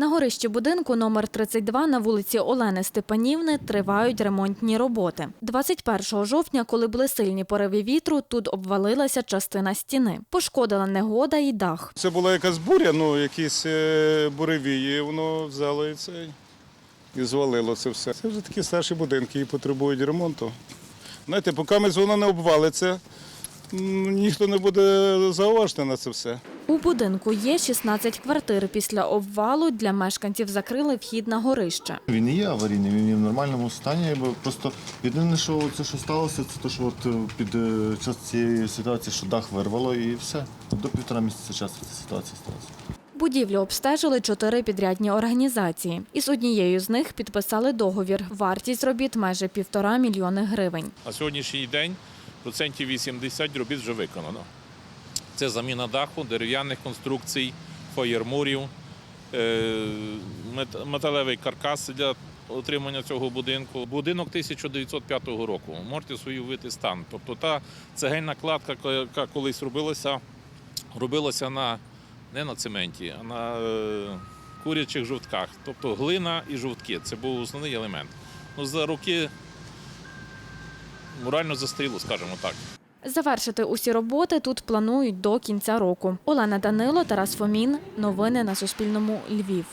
На горищі будинку номер 32 на вулиці Олени Степанівни тривають ремонтні роботи. 21 жовтня, коли були сильні пориви вітру, тут обвалилася частина стіни. Пошкодила негода і дах. Це була якась буря, ну якісь е, буревії, воно взяло і це і звалило це все. Це вже такі старші будинки і потребують ремонту. Знаєте, поки воно не обвалиться, ніхто не буде зауважити на це все. У будинку є 16 квартир. Після обвалу для мешканців закрили вхід на горище. Він не є аварійний, він є в нормальному стані. Просто єдине, що це що сталося, це те, що от е, під е, час цієї ситуації, що дах вирвало і все. До півтора місяця часу ця ситуація сталася. Будівлю обстежили чотири підрядні організації. Із однією з них підписали договір. Вартість робіт майже півтора мільйони гривень. На сьогоднішній день процентів 80 робіт вже виконано. Це заміна даху, дерев'яних конструкцій, фаєрмурів, е, металевий каркас для отримання цього будинку. Будинок 1905 року. Можете собі уявити стан. Тобто та цегельна кладка, яка колись робилася, робилася на, не на цементі, а на е, курячих жовтках. Тобто глина і жовтки. Це був основний елемент. Ну, за роки морально застаріло, скажімо так. Завершити усі роботи тут планують до кінця року. Олена Данило, Тарас Фомін. Новини на Суспільному. Львів.